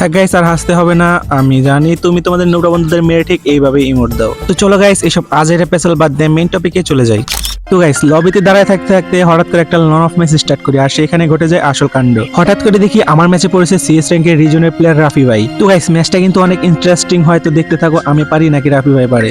থাক গাইস আর হাসতে হবে না, আমি জানি তুমি তোমাদের নোবরা বন্ধুদের মেরে ঠিক এইভাবে ইমোট দাও। তো চলো গাইস এসব আজের পেছাল বাদ দিয়ে মেইন টপিকে চলে যাই। তো গাইস লবিতে দাঁড়ায় থাকতে থাকতে হঠাৎ করে একটা লন অফ ম্যাচ স্টার্ট করি, আর সেখানে ঘটে যায় আসল কাণ্ড। হঠাৎ করে দেখি আমার ম্যাচে পড়েছে সিএস র্যাঙ্কের রিজনের প্লেয়ার রাফি ভাই। তো গাইস ম্যাচটা কিন্তু অনেক ইন্টারেস্টিং হয়, তো দেখতে থাকো, আমি পারি নাকি রাফি ভাই পারে।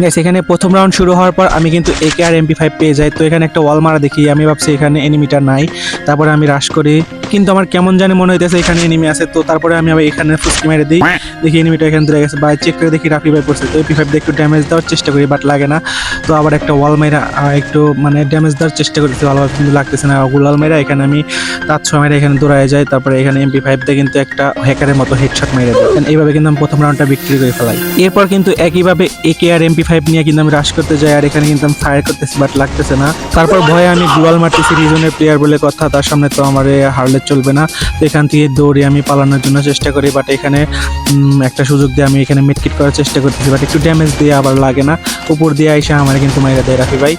গাইস এখানে প্রথম রাউন্ড শুরু হওয়ার পর আমি কিন্তু একে আর এমপি ফাইভ পেয়ে যাই, তো এখানে একটা ওয়াল মারা দেখি, আমি ভাবছি এখানে এনিমিটা নাই। তারপরে আমি রাশ করি কিন্তু আমার কেমন জানি মনে হইতেছে এখানে এনিমি আছে তো তারপরে আমি আবার এখানে ফুসকি মেরে দিই। দেখি এনিমিটা এখানে ধরে গেছে বা চেক করে দেখি রাফি ভাই পড়ছে তো এমপি ফাইভ দিয়ে একটু ড্যামেজ দেওয়ার চেষ্টা করি বাট লাগে না। তো আবার একটা ওয়াল মেরা একটু মানে ড্যামেজ দেওয়ার চেষ্টা করতেছি ভালোভাবে কিন্তু লাগতেছে না। গুলাল মেরা এখানে আমি তার ছয় মেরে এখানে দৌড়ায় যাই তারপরে এখানে এমপি ফাইভ দিয়ে কিন্তু একটা হ্যাকারের মতো হেডশট মেরে দেয়। এইভাবে কিন্তু আমি প্রথম রাউন্ডটা বিক্রি করে ফেলাই। এরপর কিন্তু একইভাবে একে আর এমপি ফাইভ নিয়ে কিন্তু আমি রাশ করতে যাই আর এখানে কিন্তু আমি ফায়ার করতেছি বাট লাগতেছে না। তারপর ভয়ে আমি গ্লোয়াল মারতেছি রিজনের প্লেয়ার বলে কথা তার সামনে তো আমার এ হারলে চলবে না। তো এখান থেকে দৌড়ে আমি পালানোর জন্য চেষ্টা করি বাট এখানে একটা সুযোগ দিয়ে আমি এখানে মিটকিট করার চেষ্টা করতেছি বাট একটু ড্যামেজ দিয়ে আবার লাগে না। উপর দিয়ে আইসা আমার কিন্তু মাইরা দেয় রাফি ভাই।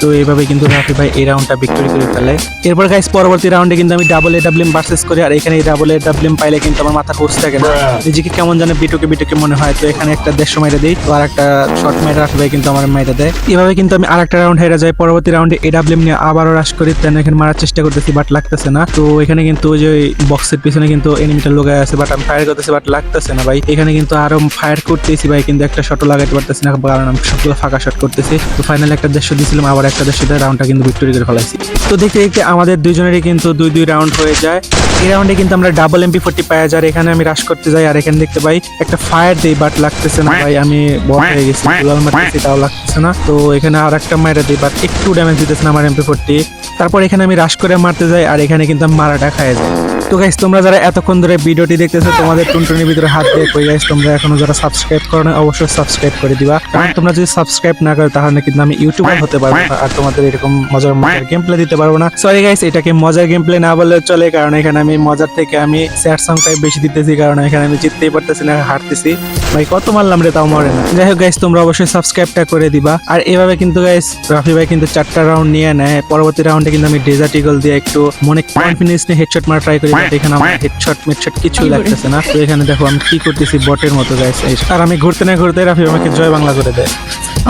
তো এইভাবে কিন্তু রাফি ভাই এই রাউন্ডটা বিক্রি করে ফেলে। এরপর গাইস পরবর্তী রাউন্ডে কিন্তু আমি ডাবল এ ডাব্লিউএম ভার্সেস করি আর এখানে এই ডাবল এ ডাব্লিউএম পাইলে কিন্তু আমার মাথা হুশ থাকে না নিজেকে কেমন জানে বিটুকে বিটুকে মনে হয় তো এখানে একটা দেড়শো মাইরা দিই তো আর একটা শর্ট মাইরা রাফি ভাই কিন্তু আমার মাইরা দেয়। এভাবে কিন্তু আমি আর একটা রাউন্ড হেরে যাই পরবর্তী রাউন্ডে এ ডাব্লিউএম নিয়ে আবারও রাশ করি তেন এখানে মারার চেষ্টা করতেছি বাট লাগতেছে না। তো এখানে কিন্তু ওই যে বক্সের পিছনে কিন্তু এনিমিটা লোগায় আছে বাট আমি ফায়ার করতেছি বাট লাগতেছে না ভাই। এখানে কিন্তু আরও ফায়ার করতেছি ভাই, কিন্তু একটা শটও লাগাইতে পারতেছি না, কারণ আমি সবগুলো ফাঁকা শট করতেছি। তো ফাইনালি একটা দেড়শো দিয়েছিলাম, আবার একটা দেড়শো দিয়ে রাউন্ডটা কিন্তু ভিক্টোরি করে ফেলাইছি। তো দেখতে দেখতে আমাদের দুজনেরই কিন্তু দুই দুই রাউন্ড হয়ে যায়। এই রাউন্ডে কিন্তু আমরা ডাবল এমপি ফোর্টি পাই, যার এখানে আমি রাশ করতে যাই, আর এখানে দেখতে পাই একটা ফায়ার দিই বাট লাগতেছে না ভাই, আমি বট হয়ে গেছি, দুলাল মারতেছি, তাও লাগতেছে না। তো এখানে আর একটা মাইরা দিই বাট একটু ড্যামেজ দিতেছে না আমার এমপি ফোর্টি তারপর এখানে আমি রাশ করে মারতে যাই, আর এখানে কিন্তু আমি মারাটা খাই যাই তো গাইস তোমরা যারা এতক্ষণ ধরে ভিডিওটি দেখতেছো, তোমাদের টুনটুনির ভিতরে হাত দিয়ে কই গাইস তোমরা এখনও যারা সাবস্ক্রাইব করো না অবশ্যই সাবস্ক্রাইব করে দিবা। কারণ তোমরা যদি সাবস্ক্রাইব না করো, তাহলে কিন্তু আমি ইউটিউবার হতে পারব না, আর তোমাদের এরকম মজার মজার গেম প্লে দিতে পারব না। সরি গাইস এটাকে মজার গেম প্লে না বললে চলে, কারণ এখানে আমি মজার থেকে আমি স্যাড সংটাই বেশি দিতেছি, কারণ এখানে আমি জিততেই পারতেছি না, হারতেছি। ভাই, কত মারলাম রে, তাও মরে না। যাই হোক গাইস তোমরা অবশ্যই সাবস্ক্রাইবটা করে দিবা। আর এভাবে কিন্তু গাইস রাফি ভাই কিন্তু চারটা রাউন্ড নিয়ে নেয়। পরবর্তী রাউন্ডে কিন্তু আমি ডেজার্ট ইগল দিয়ে একটু মনে কনফিডেন্স নিয়ে হেডশট মারা ট্রাই করি। But এখানে আমার হেডশট মেডশট কিছুই লাগতেছে না। তো এখানে দেখো আমি কি করতেছি বটের মতো গাইস আর আমি ঘুরতে না ঘুরতে রাফি আমাকে জয় বাংলা করে দেয়।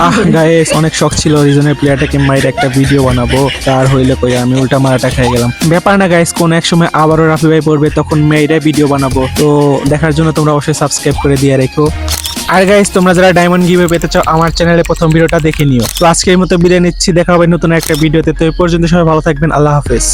আহ গাইস অনেক শখ ছিল রিজনের প্লেয়ারটাকে মাইরে একটা ভিডিও বানাবো। তার হইলে কই আমি উল্টা মারাটা খেয়ে গেলাম। ব্যাপার না গাইস কোন এক সময় আবারও রাফি ভাই পড়বে তখন মেয়েরা ভিডিও বানাবো। তো দেখার জন্য তোমরা অবশ্যই সাবস্ক্রাইব করে দিয়ে রেখো। আর গাইস তোমরা যারা ডায়মন্ড গিভে পেতে চাও আমার চ্যানেলে প্রথম ভিডিওটা দেখে নিও। তো আজকের মতো বিদায় নিচ্ছি দেখা হবে নতুন একটা ভিডিওতে তো এই পর্যন্ত সবাই ভালো থাকবেন আল্লাহ হাফেজ।